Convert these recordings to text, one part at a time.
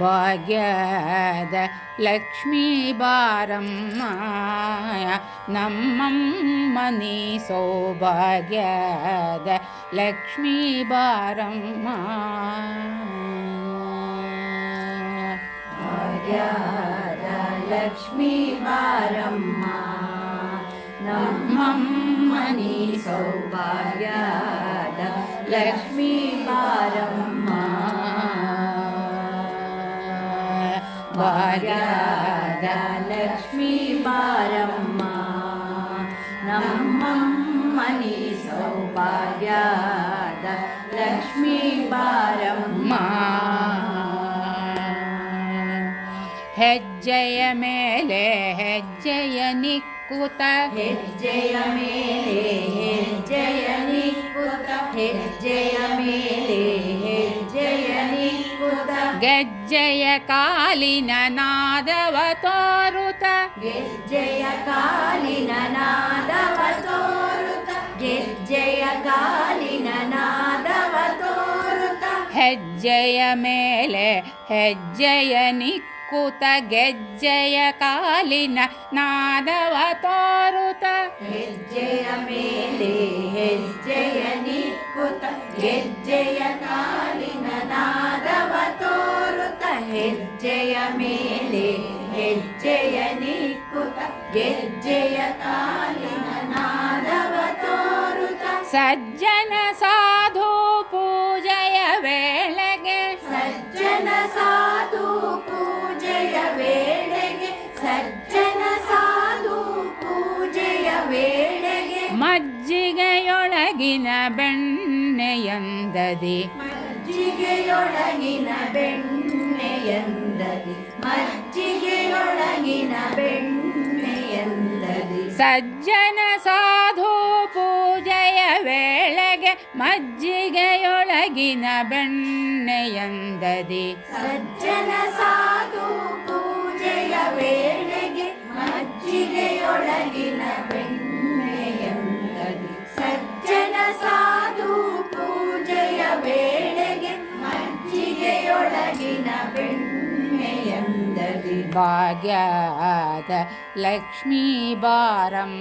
ಭಾಗ್ಯದ ಲಕ್ಷ್ಮೀ ಬಾರಮ್ಮ ನಮ್ಮಮ್ಮನಿ ಸೌಭಾಗ್ಯದ ಲಕ್ಷ್ಮೀ ಬಾರಮ್ಮ ಭಾಗ್ಯದ ಲಕ್ಷ್ಮೀ ಬಾರಮ್ಮ ನಮ್ಮಮ್ಮನಿ ಸೌಭಾಗ್ಯದ ಲಕ್ಷ್ಮೀ ಬಾರಮ್ಮ ಭಾಗ್ಯದ ಲಕ್ಷ್ಮೀ ಬಾರಮ್ಮ ನಮ್ಮಮ್ಮನಿ ಸೌಭಾಗ್ಯದ ಲಕ್ಷ್ಮೀ ಬಾರಮ್ಮ ಹೆಜ್ಜೆಯ ಮೇಲೆ ಹೆಜ್ಜೆಯ ನಿಕ್ಕುತ ಹೆಜ್ಜೆಯ ಮೇಲೆ ಹೆಜ್ಜೆಯ ನಿಕ್ಕುತ ಹೆಜ್ಜೆಯ ಮೇಲೆ ಹೆಜ್ಜೆಯ ನಿಕ್ಕುತ ಗೆಜ್ಜೆಯ ಕಾಲಿನ ನಾದವ ತೋರುತ ಗೆಜ್ಜೆಯ ಕಾಲಿನ ನಾದವ ತೋರುತ ಗೆಜ್ಜೆಯ ಕಾಲಿನ ನಾದವ ತೋರುತ ಹೆಜ್ಜೆಯ ಮೇಲೆ ಹೆಜ್ಜೆಯ ನಿಕ್ಕುತ ಗೆಜ್ಜೆಯ ಕಾಲಿನ ನಾದವ ತೋರುತ ಹೆಜ್ಜೆಯ ಮೇಲೆ ಹೆಜ್ಜೆಯ ನಿಕ್ಕುತ ಗೆಜ್ಜೆಯ ಕಾಲಿನ ನಾದವ ತೋರುತ ಹೆಜ್ಜೆಯ ಮೇಲೆ ಹೆಜ್ಜೆಯ ನಿಕ್ಕುತ ಗೆಜ್ಜೆಯ ಕಾಲಿನ ನಾದವ ತೋರುತ ಸಜ್ಜನ ಸಾಧು ಪೂಜೆಯ ವೇಳೆಗೆ ಸಜ್ಜನ ಸಾಧು ಪೂಜೆಯ ವೇಳೆಗೆ ಸಜ್ಜನ ಸಾಧು ಪೂಜೆಯ ವೇಳೆಗೆ. ಮಜ್ಜಿಗೆಯೊಳಗಿನ ಬೆಣ್ಣೆಯಂದದಿ ಮಜ್ಜಿಗೆಯೊಳಗಿನ ಬೆಣ್ಣೆಯಂದದಿ ಮಜ್ಜಿಗೆಯೊಳಗಿನ ಬೆಣ್ಣೆಯಂದದಿ ಸಜ್ಜನ ಸಾಧು ಪೂಜೆಯ ವೇಳೆಗೆ ಮಜ್ಜಿಗೆಯೊಳಗಿನ ಬೆಣ್ಣೆಯಂದದಿ ಸಜ್ಜನ ಸಾಧು ಪೂಜೆಯ ವೇಳೆಗೆ भाग्याद बारं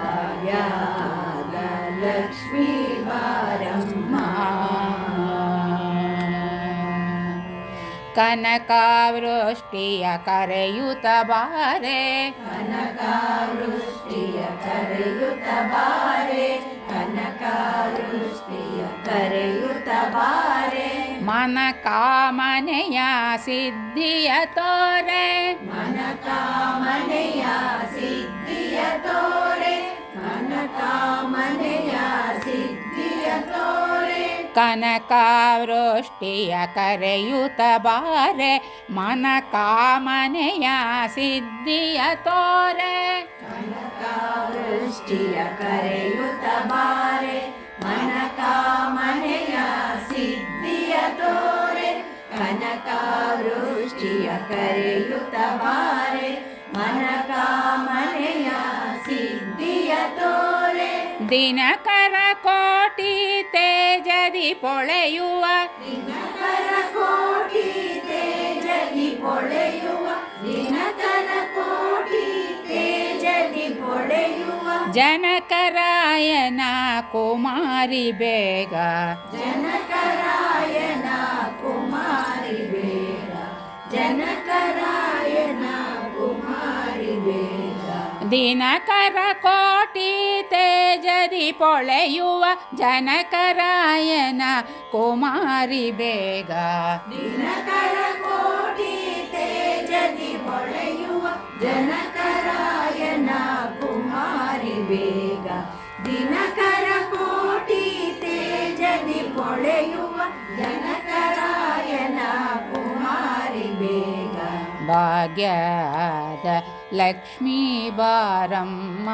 भाग्याद य कनकावृष्टिय करयुतबारे कनकावृष्टिय करयुतबारे कनकावृष्टिय करयुतबारे ಮನ ಕಾಮನೆಯ ಸಿದ್ಧಿಯ ತೋರೆ. ಮನ ಕಾಮನೆಯ ಸಿದ್ಧಿಯ ತೋರೆ. ಮನ ಕಾಮನೆಯ ಸಿದ್ಧಿಯ ತೋರೆ. ಕನಕಾವೃಷ್ಟಿಯ ಕರೆಯುತ ಬಾರೆ. ಮನ ಕಾಮನೆಯ ಸಿದ್ಧಿಯ ತೋರೆ. ಕನಕಾವೃಷ್ಟಿಯ ಕರೆಯುತ ಬಾರೆ. ಮನ ಕಾಮನೆಯ ಕನಕಾವೃಷ್ಟಿಯ ಕರೆಯುತ್ತ ಬಾರೆ ಮನಕಾಮನೆಯ ಸಿದ್ಧಿಯ ತೋರೆ. ದಿನಕರ ಕೋಟಿ ತೇಜದಿ ಪೊಳೆಯುವ ದಿನಕರ ಕೋಟಿ ತೇಜದಿ ಪೊಳೆಯುವ ದಿನಕರ ಕೋಟಿ ತೇಜದಿ ಪೊಳೆಯುವ. ಜನಕರಾಯನ ಕುಮಾರಿ ಬೇಗ ಜನಕರಾಯನ ಜನಕರಾಯನ ಕುಮಾರಿ ದಿನಕರ ಕೋಟಿ ತೇಜದಿ ಪೊಳೆಯುವ ಜನಕರಾಯನ ಕುಮಾರಿ ಬೇಗ ದಿನಕರ ಭಾಗ್ಯದ ಲಕ್ಷ್ಮೀ ಬಾರಮ್ಮ.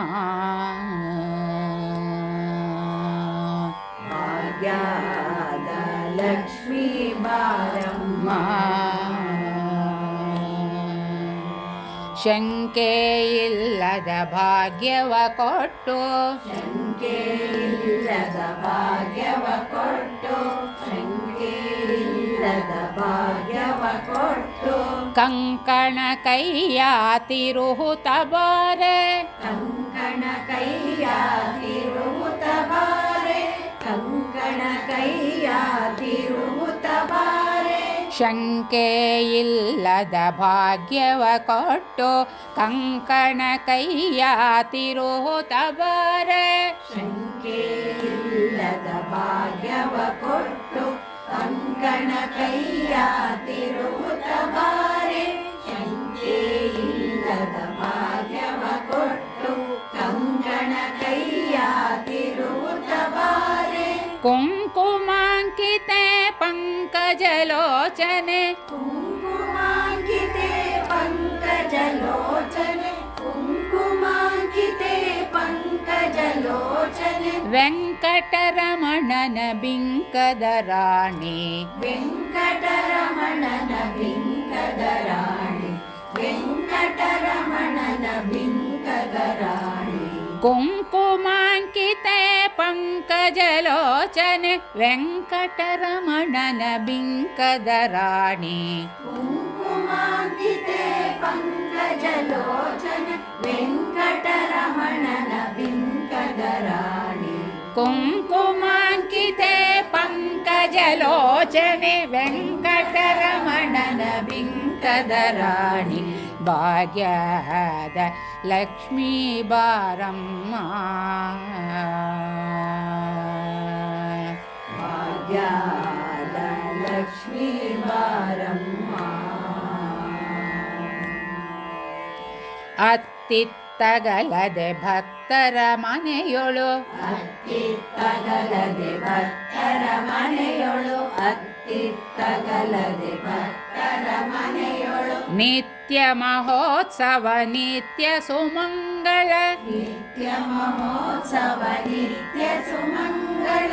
ಭಾಗ್ಯದ ಲಕ್ಷ್ಮೀ ಬಾರಮ್ಮ. ಶಂಕೆ ಇಲ್ಲದ ಭಾಗ್ಯವ ಕೊಟ್ಟು. ಶಂಕೆ ಇಲ್ಲದ ಭಾಗ್ಯವ ಕೊಟ್ಟು. ಶಂಕೆ ಇಲ್ಲದ ಭಾಗ್ಯ ಕಂಕಣ ಕೈಯ ತಿರುಹುತ ಬಾರೆ ಕಂಕಣ ಕೈಯ ತಿರುಹುತ ಬಾರೆ ಕಂಕಣ ಕೈಯ ತಿರುಹುತ ಬಾರೆ ಶಂಕೆ ಇಲ್ಲದ ಭಾಗ್ಯವ ಕೊಟ್ಟು ಕಂಕಣ ಕೈಯ ತಿರುಹುತ ಬಾರೆ ಶಂಕೆ ಇಲ್ಲದ ಭಾಗ್ಯವ ಕೊಟ್ಟು ಕಂಕಣ ಕೈಯ ತಿರುಹುತ ಬಾರೆ कुङ्कुमाङ्किते पङ्कजलोचने। कुङ्कुमाङ्किते पङ्कजलोचने। कुङ्कुमाङ्किते पङ्कजलोचने। वेङ्कटरमणन बिङ्कदराणि। वेङ्कटरमणन बिङ्कदराणि। वेङ्कटरमणन बिङ्कदराणि। बिङ्क वेङ्कटरमणन बिङ्कदराणि कुम्कुमाङ्किते पङ्कजलोचने वेङ्कटरमणन बिङ्कदराणि कुम्कुमाङ्किते पङ्कजलोचने वेङ्कटरमणनिङ्कदराणि भाग्यादलक्ष्मीबारं ಅತ್ತಿತ್ತಗಲದೆ ಭಕ್ತರ ಮನೆಯೊಳು ಅತ್ತಿತ್ತಗಲದೆ ಭಕ್ತರ ಮನೆಯೊಳು ಅತ್ತಿತ್ತಗಲದೆ ಭಕ್ತರ ಮನೆಯೊಳು ನಿತ್ಯ ಮಹೋತ್ಸವ ನಿತ್ಯ ಸುಮಂಗಳ ನಿತ್ಯ ಮಹೋತ್ಸವ ನಿತ್ಯ ಸುಮಂಗಳ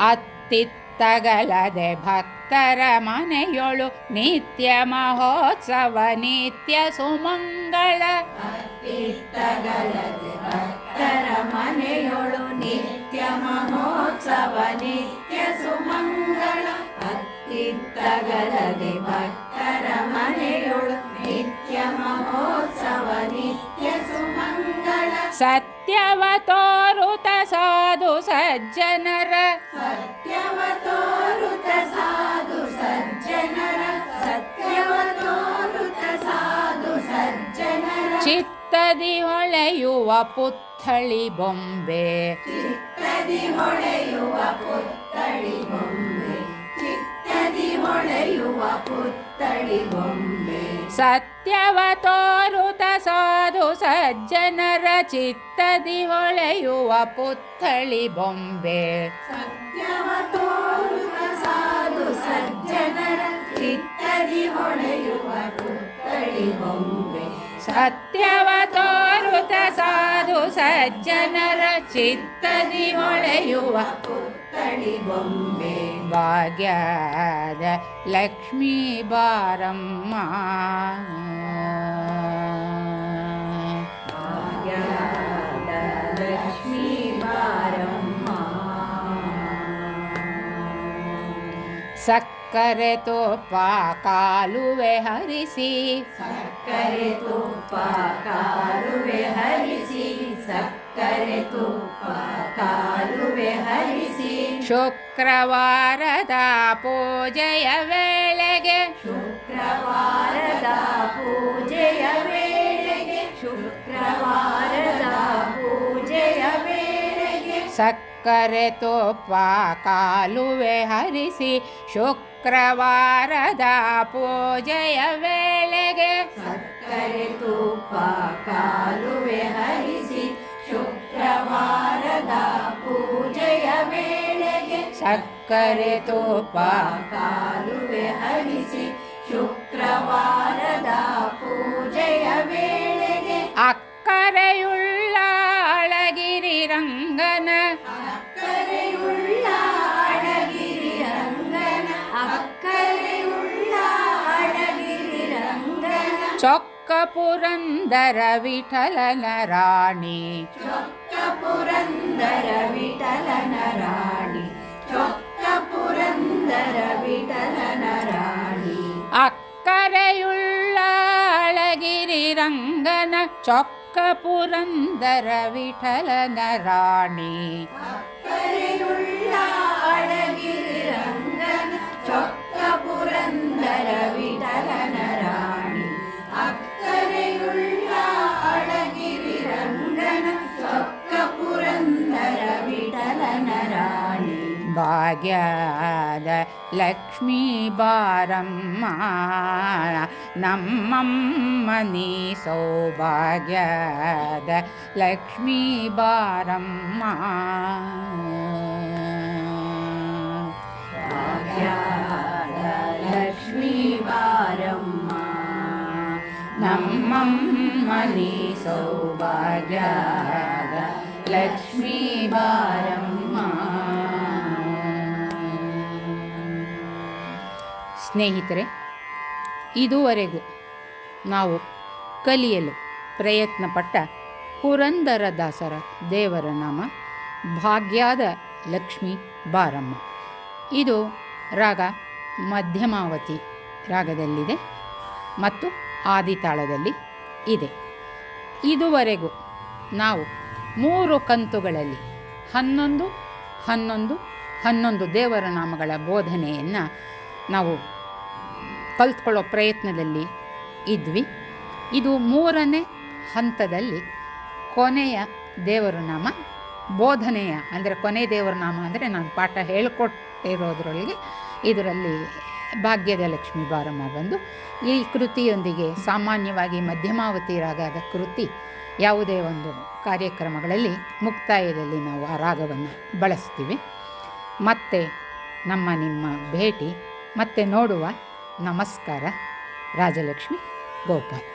ಅತ್ತಿತ್ತಗಲದೆ ಭಕ್ತರ ಮನೆಯೊಳು ನಿತ್ಯ ಮಹೋತ್ಸವ, ನಿತ್ಯ ಸುಮಂಗಳ ಅತ್ತಿತ್ತಗಲದೆ ಭಕ್ತರ ಮನೆಯೊಳು ನಿತ್ಯ ಮಹೋತ್ಸವ, ನಿತ್ಯ ಸುಮಂಗಳ ಅತ್ತಿತ್ತಗಲದೆ ಭಕ್ತರ ಸತ್ಯವ ತೋರುತ ಸಾಧು ಸಜ್ಜನರ. ಸತ್ಯವ ತೋರುತ ಸಾಧು ಸಜ್ಜನರ. ಸತ್ಯವ ತೋರುತ ಸಾಧು ಸಜ್ಜನರ. ಚಿತ್ತದಿ ಹೊಳೆಯುವ ಪುತ್ಥಳಿ ಬೊಂಬೆ. ಚಿತ್ತದಿ ಹೊಳೆಯುವ ಪುತ್ತಳಿ ಬೊಂಬೆ. ಚಿತ್ತದಿ ಹೊಳೆಯುವ ಪುತ್ತಳಿ ಬೊಂಬೆ. ಸತ್ಯವ ಸಾಧು ಸಜ್ಜನರ ಚಿತ್ತದಿ ಹೊಳೆಯುವ ಪುತ್ಥಳಿ ಬೊಂಬೆ ಸತ್ಯವ ತೋರುತ ಸಾಧು ಸಜ್ಜನರ ಚಿತ್ತದಿ ಹೊಳೆಯುವ ಪುತ್ತಳಿ ಬೊಂಬೆ ಸತ್ಯವ ತೋರುತ ಸಾಧು ಸಜ್ಜನರ ಚಿತ್ತದಿ ಹೊಳೆಯುವ ಪುತ್ತಳಿ ಬೊಂಬೆ ಭಾಗ್ಯದ ಲಕ್ಷ್ಮೀ ಬಾರಮ್ಮ ಸಕ್ಕರೆ ತುಪ್ಪ ಕಾಲುವೆ ಹರಿಸಿ ಸಕ್ಕರೆ ತುಪ್ಪ ಕಾಲುವೆ ಹರಿಸಿ ಸಕ್ಕರೆ ತುಪ್ಪ ಕಾಲುವೆ ಹರಿಸಿ ಶುಕ್ರವಾರದ ಪೂಜೆಯ ವೇಳೆಗೆ ಶುಕ್ರವಾರದ ಪೂಜೆಯ ವೇಳೆಗೆ ಶುಕ್ರವಾರದ ಪೂಜೆಯ ವೇಳೆಗೆ ಸಕ್ಕರೆ ತುಪ್ಪ ಕಾಲುವೆ ಹರಿಸಿ ಶುಕ್ರವಾರದ ಪೂಜೆಯ ವೇಳೆಗೆ ಸಕ್ಕರೆ ತುಪ್ಪ ಕಾಲುವೆ ಹರಿಸಿ ಶುಕ್ರವಾರದ ಪೂಜೆಯ ವೇಳೆಗೆ ಸಕ್ಕರೆ ತುಪ್ಪ ಕಾಲುವೆ ಹರಿಸಿ ಶುಕ್ರವಾರದ ಪೂಜೆಯ ವೇಳೆಗೆ ಅಕ್ಕರೆಯುಳ್ಳ ಚೊಕ್ಕ ಪುರಂದರ ವಿಠಲನ ರಾಣಿ ಚೊಕ್ಕ ಪುರಂದರ ವಿಠಲನ ರಾಣಿ ಚೊಕ್ಕ ಪುರಂದರ ವಿಠಲನ ರಾಣಿ ಅಕ್ಕರೆಯುಳ್ಳ ಅಳಗಿರಿ ರಂಗನ ಚೊಕ್ಕ ಪುರಂದರ ವಿಠಲನ ರಾಣಿ ಅಕ್ಕರೆಯುಳ್ಳ లక్ష్మీ బారమ్మ నమ్మమ్మ నీ సౌభాగ్యద. లక్ష్మీ బారమ్మ. లక్ష్మీ బారమ్మ నమ్మమ్మ నీ సౌభాగ్యద. లక్ష్మీ బారమ్మ. ಸ್ನೇಹಿತರೆ, ಇದುವರೆಗೂ ನಾವು ಕಲಿಯಲು ಪ್ರಯತ್ನಪಟ್ಟ ಪುರಂದರದಾಸರ ದೇವರ ನಾಮ, ಭಾಗ್ಯಾದ ಲಕ್ಷ್ಮಿ ಬಾರಮ್ಮ. ಇದು ರಾಗ ಮಧ್ಯಮಾವತಿ ರಾಗದಲ್ಲಿದೆ ಮತ್ತು ಆದಿತಾಳದಲ್ಲಿ ಇದೆ. ಇದುವರೆಗೂ ನಾವು ಮೂರು ಕಂತುಗಳಲ್ಲಿ ಹನ್ನೊಂದು ಹನ್ನೊಂದು ಹನ್ನೊಂದು ದೇವರ ನಾಮಗಳ ಬೋಧನೆಯನ್ನು ನಾವು ಕಲ್ತ್ಕೊಳ್ಳೋ ಪ್ರಯತ್ನದಲ್ಲಿ ಇದ್ವಿ. ಇದು ಮೂರನೇ ಹಂತದಲ್ಲಿ ಕೊನೆಯ ದೇವರ ನಾಮ ಬೋಧನೆಯ, ಅಂದರೆ ಕೊನೆ ದೇವರ ನಾಮ ಅಂದರೆ ನಾನು ಪಾಠ ಹೇಳಿಕೊಟ್ಟಿರೋದ್ರೊಳಗೆ ಇದರಲ್ಲಿ ಭಾಗ್ಯದ ಲಕ್ಷ್ಮಿ ಬಾರಮ್ಮ ಬಂದು ಈ ಕೃತಿಯೊಂದಿಗೆ ಸಾಮಾನ್ಯವಾಗಿ ಮಧ್ಯಮಾವತಿ ರಾಗದ ಕೃತಿ ಯಾವುದೇ ಒಂದು ಕಾರ್ಯಕ್ರಮಗಳಲ್ಲಿ ಮುಕ್ತಾಯದಲ್ಲಿ ನಾವು ಆ ರಾಗವನ್ನು ಬಳಸ್ತೀವಿ. ಮತ್ತೆ ನಮ್ಮ ನಿಮ್ಮ ಭೇಟಿ, ಮತ್ತೆ ನೋಡುವ ನಮಸ್ಕಾರ. ರಾಜಲಕ್ಷ್ಮಿ ಗೋಪಾಲ್.